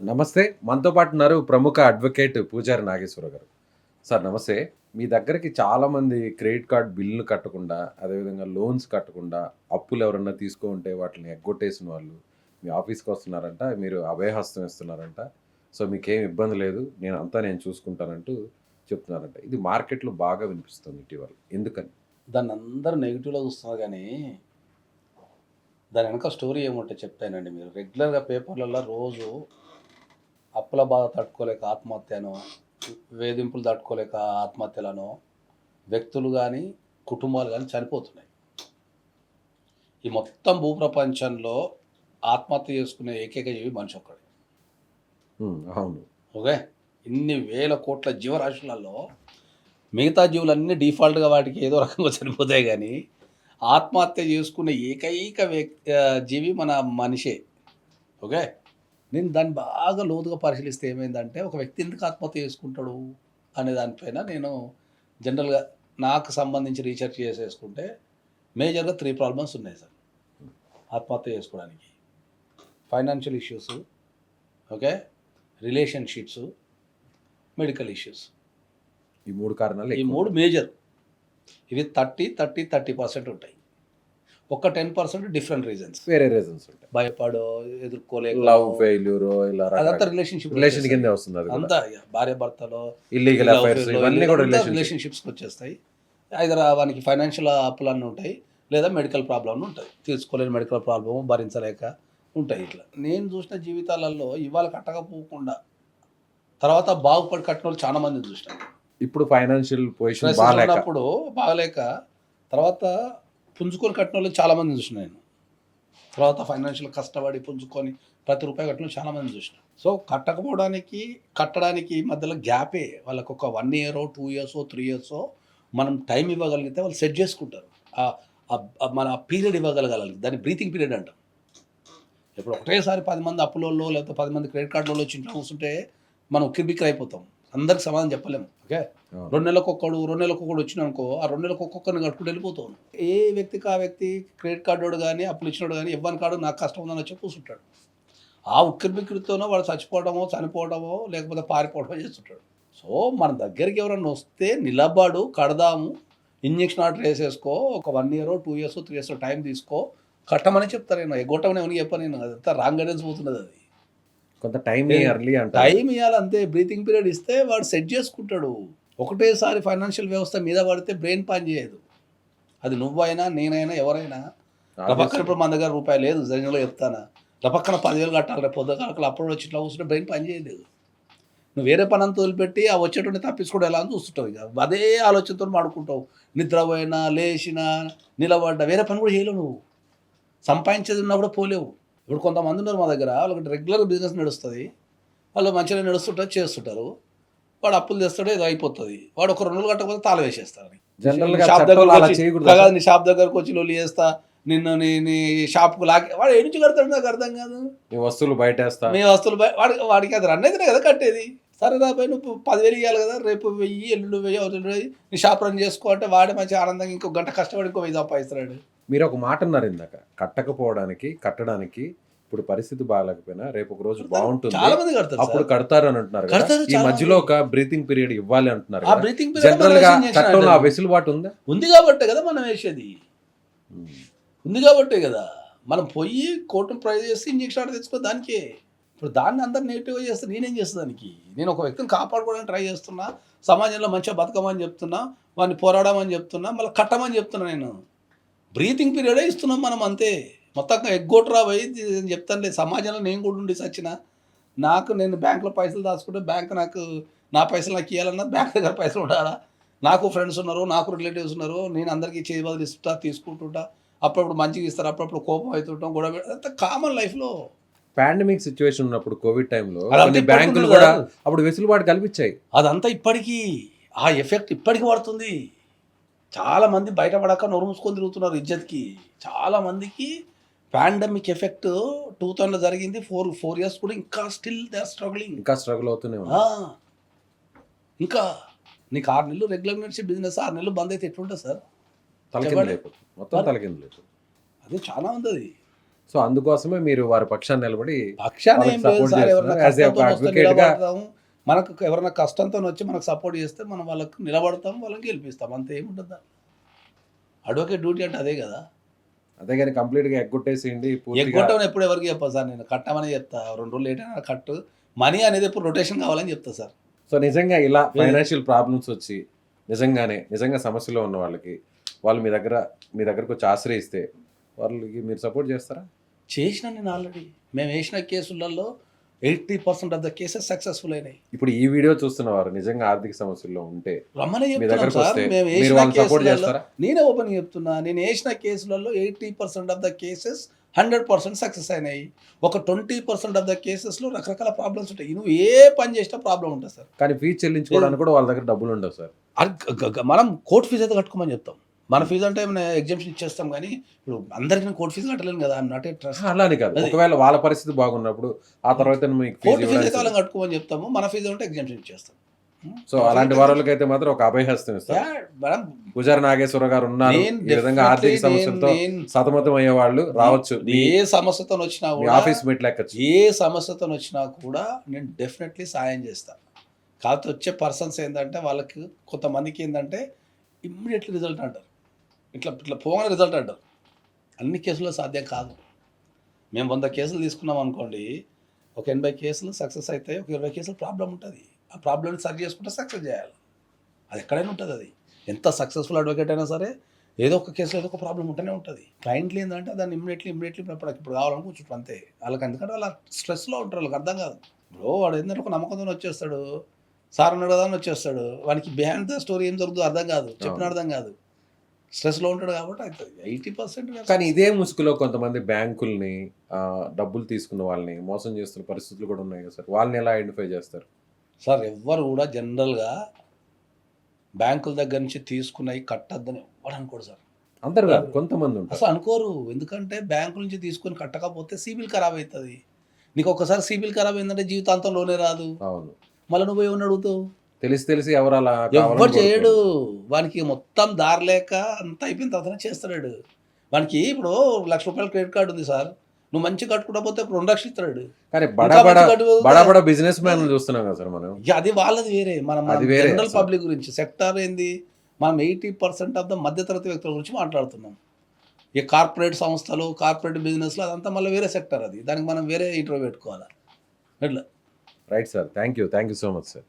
నమస్తే మనతో పాటు ఉన్నారు ప్రముఖ అడ్వకేట్ పూజారి నాగేశ్వర గారు. సార్ నమస్తే. మీ దగ్గరికి చాలామంది క్రెడిట్ కార్డ్ బిల్లులు కట్టకుండా అదేవిధంగా లోన్స్ కట్టకుండా అప్పులు ఎవరన్నా తీసుకో ఉంటే వాటిని ఎగ్గొట్టేసిన వాళ్ళు మీ ఆఫీస్కి వస్తున్నారంట మీరు అభయహస్తం ఇస్తున్నారంట సో మీకేం ఇబ్బంది లేదు నేను అంతా నేను చూసుకుంటానంటూ చెప్తున్నారంట. ఇది మార్కెట్లో బాగా వినిపిస్తుంది ఇటీవల. ఎందుకని? దాన్ని అందరూ నెగిటివ్లో చూస్తున్నారు కానీ దాని వెనక స్టోరీ ఏముంటే చెప్తానండి మీరు. రెగ్యులర్గా పేపర్లలో రోజు అప్పుల బాధ తట్టుకోలేక ఆత్మహత్యనో వేధింపులు తట్టుకోలేక ఆత్మహత్యలను వ్యక్తులు కానీ కుటుంబాలు కానీ చనిపోతున్నాయి. ఈ మొత్తం భూప్రపంచంలో ఆత్మహత్య చేసుకునే ఏకైక జీవి మనిషి ఒక్కడే. అవును. ఓకే? ఇన్ని వేల కోట్ల జీవరాశులలో మిగతా జీవులన్నీ డిఫాల్ట్గా వాటికి ఏదో రకంగా చనిపోతాయి కానీ ఆత్మహత్య చేసుకునే ఏకైక వ్యక్తి జీవి మన మనిషే. ఓకే? నేను దాన్ని బాగా లోతుగా పరిశీలిస్తే ఏమైందంటే ఒక వ్యక్తి ఎందుకు ఆత్మహత్య చేసుకుంటాడు అనే దానిపైన నేను జనరల్గా నాకు సంబంధించి రీసెర్చ్ చేసేసుకుంటే మేజర్గా త్రీ ప్రాబ్లమ్స్ ఉన్నాయి సార్. ఆత్మహత్య చేసుకోవడానికి. Financial issues okay? Relationships medical issues. ఈ మూడు కారణాలు ఈ. మూడు మేజర్. ఇవి థర్టీ థర్టీ థర్టీ పర్సెంట్ ఉంటాయి. ఒక టెన్ పర్సెంట్ డిఫరెంట్ రీజన్స్. వేరే రీజన్స్ ఉంటాయి. భయపడో ఎదుర్కోలేక లవ్ ఫెయిల్యూర్ ఇలా అదంతా రిలేషన్షిప్ రిలేషన్ కిందే వస్తుంది అది అంతా భార్య భర్తలో ఇల్లీగల్ అఫైర్స్ ఇవన్నీ కూడా రిలేషన్ రిలేషన్షిప్స్కి వచ్చేస్తాయి. ఐదర్ వానికి ఫైనాన్షియల్ అప్పులు అన్నీ ఉంటాయి లేదా మెడికల్ ప్రాబ్లమ్ ఉంటాయి. తీసుకోలేని మెడికల్ ప్రాబ్లమ్ భరించలేక ఉంటాయి ఇట్లా. నేను చూసిన జీవితాలలో ఇవాళ కట్టకపోకుండా తర్వాత బాగుపడి కట్టిన వాళ్ళు చాలా మంది చూసినాను ఇప్పుడు ఫైనాన్షియల్ పొజిషన్ బాగలేక తర్వాత పుంజుకొని కట్టిన వాళ్ళు చాలా మంది చూసిన నేను. తర్వాత ఫైనాన్షియల్ కష్టపడి పుంజుకొని ప్రతి రూపాయి కట్టిన చాలా మంది చూసిన. సో కట్టకపోవడానికి కట్టడానికి మధ్యలో గ్యాపే. వాళ్ళకి ఒక one year two years three years మనం టైం ఇవ్వగలిగితే వాళ్ళు సెట్ చేసుకుంటారు. ఆ- మన పీరియడ్ ఇవ్వగలగాలి దాన్ని బ్రీతింగ్ పీరియడ్ అంటాం. ఇప్పుడు ఒకటేసారి పది మంది అప్పులలో లేకపోతే పది మంది క్రెడిట్ కార్డులలో వచ్చి ఇంట్లో కూర్చుంటే మనం కిర్బిక్కిరి అయిపోతాం. అందరికి సమాధానం చెప్పలేము ఓకే. రెండు నెలలకు ఒక్కడు రెండు నెలలకు ఒక్కడు వచ్చిన అనుకో ఆ రెండు నెలలకు ఒక్కొక్కరిని కట్టుకుంటూ వెళ్ళిపోతాను ఏ వ్యక్తికి ఆ వ్యక్తి క్రెడిట్ కార్డు కానీ అప్పులు ఇచ్చినాడు కానీ ఇవ్వని కాడు నాకు కష్టం ఉందని వచ్చి కూర్చుంటాడు ఆ ఉక్కిరి బిక్కిరితోనో వాడు చచ్చిపోవడమో చనిపోవడమో లేకపోతే పారిపోవడమో చేస్తుంటాడు. సో మన దగ్గరికి ఎవరన్నా వస్తే నిలబడు కడదాము ఇంజక్షన్ ఆర్డర్ వేసేసుకో ఒక one year two years three years time తీసుకో కట్టమని చెప్తాను నేను ఎగ్గొట్టమని ఎవరికి చెప్పాను నేను అదంతా రాంగ్ గైడెన్స్ పోతున్నది అది. కొంత టైం అంటే టైం ఇవ్వాలి అంతే. బ్రీతింగ్ పీరియడ్ ఇస్తే వాడు సెట్ చేసుకుంటాడు. ఒకటేసారి ఫైనాన్షియల్ వ్యవస్థ మీద పడితే బ్రెయిన్ పని చేయదు. అది నువ్వైనా నేనైనా ఎవరైనా. రపక్కన ఇప్పుడు మన దగ్గర రూపాయి లేదు జనరల్గా చెప్తానా. రపక్కన పదివేలు కట్టాలి రేపు పొద్దుకాలకలు అప్పుడు వచ్చి ఇట్లా కూర్చుంటే బ్రెయిన్ పని చేయలేదు. నువ్వు వేరే పని అంతా వదిలిపెట్టి ఆ వచ్చేటువంటి తప్పించుకోవడం ఎలా అని చూస్తుంటావు ఇక. అదే ఆలోచనతో మాడుకుంటావు. నిద్రపోయినా లేచినా నిలబడ్డా వేరే పని కూడా చేయలేవు నువ్వు. సంపాదించేది ఉన్నా కూడా పోలేవు. ఇప్పుడు కొంతమంది ఉన్నారు మా దగ్గర వాళ్ళకి రెగ్యులర్ బిజినెస్ నడుస్తుంది. వాళ్ళు మంచిగా నడుస్తుంటారు చేస్తుంటారు. వాడు అప్పులు తెస్తాడు ఏదో అయిపోతుంది. వాడు ఒక రెండు రోజులు కట్టకపోతే తాళ గా షాప్ కాదు, నీ షాప్ దగ్గరకు వచ్చి లొల్లి చేస్తా. నిన్ను నీ నీ షాప్కు లాగి వాడు ఏడు నుంచి కడతాడు నాకు అర్థం కాదు. ఈ వస్తువులు బయటేస్తా. మీ వస్తువులు బయ- వాడి వాడికి అది రన్ అయితేనే కదా కట్టేది. సరే రాబాయి నువ్వు పదివేలు ఇవ్వాలి కదా రేపు వెయ్యి ఎల్లుండి వెయ్యి అవుతుంది నీ షాప్ రన్ చేసుకో అంటే వాడే మంచి ఆనందంగా ఇంకో గంట కష్టపడి ఇంకో వెయ్యి సంపాదిస్తున్నాడు. మీరు ఒక మాట అన్నారు ఇందాక కట్టకపోవడానికి కట్టడానికి ఇప్పుడు పరిస్థితి బాగాలేకపోయినా రేపు ఒక రోజు బాగుంటుంది. చాలా మంది కడతారు అప్పుడు. కడతారు అని అంటున్నారు కదా. కడతారు ఈ చాలా మధ్యలో ఒక బ్రీతింగ్ పీరియడ్ ఇవ్వాలి అంటున్నారు ఆ. బ్రీతింగ్ జనరల్గా చట్టంలో ఆ వెసులుబాటు ఉందా? ఉంది కాబట్టే కదా మనం వేసేది. ఉంది కాబట్టే కదా. మనం పోయి కోర్టును ప్రైజ్ చేసి ఇంజక్షన్ ఆర్డర్ తెచ్చుకో దానికే. ఇప్పుడు దాన్ని అందరు నెగిటివ్గా చేస్తే నేనేం చేస్తా దానికి? నేను ఒక వ్యక్తిని కాపాడుకోవడానికి ట్రై చేస్తున్నా సమాజంలో మంచిగా బతకమని చెప్తున్నా వాడిని పోరాడమని చెప్తున్నా మళ్ళీ కట్టమని చెప్తున్నా నేను. బ్రీతింగ్ పీరియడే ఇస్తున్నాం మనం అంతే. మొత్తం ఎగ్గోట్రా పోయి నేను చెప్తాను లేదు సమాజంలో నేను కూడా ఉండి సచ్చిన నాకు నేను బ్యాంకులో పైసలు దాచుకుంటే బ్యాంక్ నాకు నా పైసలు నాకు ఇవ్వాలన్నా బ్యాంక్ దగ్గర పైసలు ఉండాలా నాకు ఫ్రెండ్స్ ఉన్నారు నాకు రిలేటివ్స్ ఉన్నారు నేను అందరికీ చేయి బదులు ఇస్తా తీసుకుంటుంటా అప్పుడప్పుడు మంచిగా ఇస్తారు అప్పుడప్పుడు కోపం అవుతుంటాం గొడవ పెడతా. కామన్ లైఫ్లో పాండమిక్ సిచ్యువేషన్ ఉన్నప్పుడు కోవిడ్ టైంలో బ్యాంకులు కూడా. అప్పుడు వెసులుబాటు కల్పించాయి. అదంతా ఇప్పటికీ ఆ ఎఫెక్ట్ ఇప్పటికి పడుతుంది. చాలా మంది బయటపడక నోరు మూసుకొని తిరుగుతున్నారు ఇజ్జత్కి చాలా మందికి పాండమిక్ ఎఫెక్ట్ టూ థౌజండ్లో జరిగింది. ఫోర్ ఫోర్ ఇయర్స్ కూడా ఇంకా స్టిల్ దే ఆర్ స్ట్రగ్లింగ్. ఇంకా స్ట్రగుల్ అవుతూనే ఇంకా నీకు ఆరు నెలలు రెగ్యులర్ నడిచే బిజినెస్ ఆరు నెలలు బంద్ అయితే ఎట్లుంటుంది సార్? తలకింద మొత్తం తలకింద లేకపోతే అది చాలా ఉంది అది. సో అందుకోసమే మీరు వారి పక్షాన్ని నిలబడి మనకు ఎవరైనా కష్టంతో వచ్చి మనకు సపోర్ట్ చేస్తే మనం వాళ్ళకి నిలబడతాం వాళ్ళకి గెలిపిస్తాం. అంతే ఏముంటుంది అడ్వకేట్ డ్యూటీ అంటే అదే కదా. అదే కానీ కంప్లీట్గా ఎగ్గొట్టేసేయండి పూర్తిగా ఎగ్గొట్టమని ఎప్పుడు ఎవరికి చెప్పా సార్? నేను కట్టమని చెప్తా. రెండు రోజులు లేట్ అయినా కట్టు. మనీ అనేది ఎప్పుడు రొటేషన్ కావాలని చెప్తా సార్. సో నిజంగా ఇలా ఫైనాన్షియల్ ప్రాబ్లమ్స్ వచ్చి నిజంగానే నిజంగా సమస్యలో ఉన్న వాళ్ళకి వాళ్ళు మీ దగ్గర మీ దగ్గరకు వచ్చి ఆశ్రయిస్తే వాళ్ళకి మీరు సపోర్ట్ చేస్తారా? చేసిన నేను ఆల్రెడీ. మేము వేసిన కేసులలో eighty percent of the cases successful అయినాయి. ఇప్పుడు ఈ వీడియో చూస్తున్న వారు నిజంగా ఆర్థిక సమస్యల్లో ఉంటే రమ్మని చెప్తున్నాం సార్. మేము వేసిన కేసులలో నేనే ఓపెన్ చెప్తున్నా. నేను వేసిన కేసులలో eighty percent of the cases hundred percent success అయినాయి. ఒక ట్వంటీ పర్సెంట్ ఆఫ్ ద కేసెస్లో రకరకాల ప్రాబ్లమ్స్ ఉంటాయి. నువ్వు ఏ పని చేసినా ప్రాబ్లం ఉంటుంది సార్. కానీ ఫీజు చెల్లించుకోవడానికి కూడా వాళ్ళ దగ్గర డబ్బులు ఉండవు సార్. మనం కోర్టు ఫీజు అయితే కట్టుకోమని చెప్తాం. మన ఫీజు అంటే ఎగ్జామ్షన్ ఇచ్చేస్తాం కానీ ఇప్పుడు అందరికీ నేను కోర్టు ఫీజు కట్టలేను కదా నాట్ ఏ ట్రస్ట్ అలా అని కాదు. ఒకవేళ వాళ్ళ పరిస్థితి బాగున్నప్పుడు ఆ తర్వాత కోర్టు ఫీజు అయితే వాళ్ళని కట్టుకోమని చెప్తాము మన ఫీజు ఉంటే ఎగ్జామ్షన్ ఇచ్చేస్తాం. సో అలాంటి వాళ్ళకైతే మాత్రం ఒక అభయహస్తం మేడం పూజారి నాగేశ్వర గారు ఉన్నారు. నేను ఈ విధంగా ఆర్థిక సమస్యలతో సతమతం అయ్యే వాళ్ళు రావచ్చు. ఏ సమస్యతో వచ్చినా కూడా ఆఫీస్ మెట్లు ఎక్కచ్చు ఏ సమస్యతో వచ్చినా కూడా నేను డెఫినెట్లీ సాయం చేస్తాను కాకపోతే వచ్చే పర్సన్స్ ఏంటంటే వాళ్ళకి కొంతమందికి ఏంటంటే ఇమ్మీడియట్లీ రిజల్ట్ అంటారు. ఇట్లా ఇట్లా పోగానే రిజల్ట్ అంటారు. అన్ని కేసుల్లో సాధ్యం కాదు. మేము వంద కేసులు తీసుకున్నాం అనుకోండి ఒక ఎనభై కేసులు సక్సెస్ అవుతాయి ఒక ఇరవై కేసులు ప్రాబ్లం ఉంటుంది. ఆ ప్రాబ్లమ్ని సరి చేసుకుంటే సక్సెస్ చేయాలి. అది ఎక్కడైనా ఉంటుంది అది. ఎంత సక్సెస్ఫుల్ అడ్వకేట్ అయినా సరే ఏదో ఒక కేసులో ఏదో ఒక ప్రాబ్లం ఉంటూనే ఉంటుంది. క్లయింట్లు ఏంటంటే దాన్ని ఇమ్మీడియట్లీ ఇమ్మీడియట్లీ ఇప్పుడు ఇప్పుడు కావాలని కూర్చుంటారు అంతే. వాళ్ళకి ఎందుకంటే వాళ్ళ స్ట్రెస్లో ఉంటారు వాళ్ళకి అర్థం కాదు. బ్రో వాడు ఏంటంటే ఒక నమ్మకంతో వచ్చేస్తాడు. సార్ అన్నాడు కదా అని వచ్చేస్తాడు. వానికి బిహైండ్ ద స్టోరీ ఏం జరుగుతుందో అర్థం కాదు. చెప్పిన. అర్థం కాదు. స్ట్రెస్లో ఉంటాడు కాబట్టి అవుతుంది ఎయిటీ పర్సెంట్ కానీ ఇదే ముసుగులో కొంతమంది బ్యాంకుల్ని డబ్బులు తీసుకున్న వాళ్ళని మోసం చేస్తున్న పరిస్థితులు కూడా ఉన్నాయి కదా సార్. వాళ్ళని ఎలా ఐడెంటిఫై చేస్తారు? సార్ ఎవ్వరు కూడా జనరల్గా బ్యాంకుల దగ్గర నుంచి తీసుకున్నవి కట్టద్దని ఎవరు అనుకోడు సార్. అందరు కాదు కొంతమంది ఉంటారు. అసలు అనుకోరు. ఎందుకంటే బ్యాంకుల నుంచి తీసుకొని కట్టకపోతే సిబిల్ ఖరాబ్ అవుతుంది. నీకు ఒకసారి సిబిల్ ఖరాబ్ అయిందంటే జీవితాంతం లోనే రాదు. అవును. మళ్ళీ నువ్వు ఏమని అడుగుతావు? తెలిసి తెలిసి ఎవరు అలా కావాలని చేయడు. వానికి మొత్తం దారి లేక అంత అయిపోయిన తర్వాతనే చేస్తాడు వానికి ఇప్పుడు లక్ష రూపాయల క్రెడిట్ కార్డు ఉంది సార్. నువ్వు మంచి కట్టుకుంటా ఇప్పుడు రెండు లక్షలు ఇస్తాడు. కానీ ఇంకా బడా బడా మంచి కట్టుకోకపోతే- బడా బడా బిజినెస్ మ్యాన్ చూస్తున్నాం కదా సార్ మనం. అది వాళ్ళది వేరే. మనం జనరల్. పబ్లిక్ గురించి సెక్టార్ ఏంది? మనం ఎయిటీ పర్సెంట్ ఆఫ్ ద మధ్యతరగతి వ్యక్తుల గురించి మాట్లాడుతున్నాం. ఈ కార్పొరేట్ సంస్థలు కార్పొరేట్ బిజినెస్లు అదంతా మళ్ళీ వేరే సెక్టర్ అది. దానికి మనం వేరే ఇంటర్వ్యూ పెట్టుకోవాలి. అట్లా. Right sir thank you thank you so much sir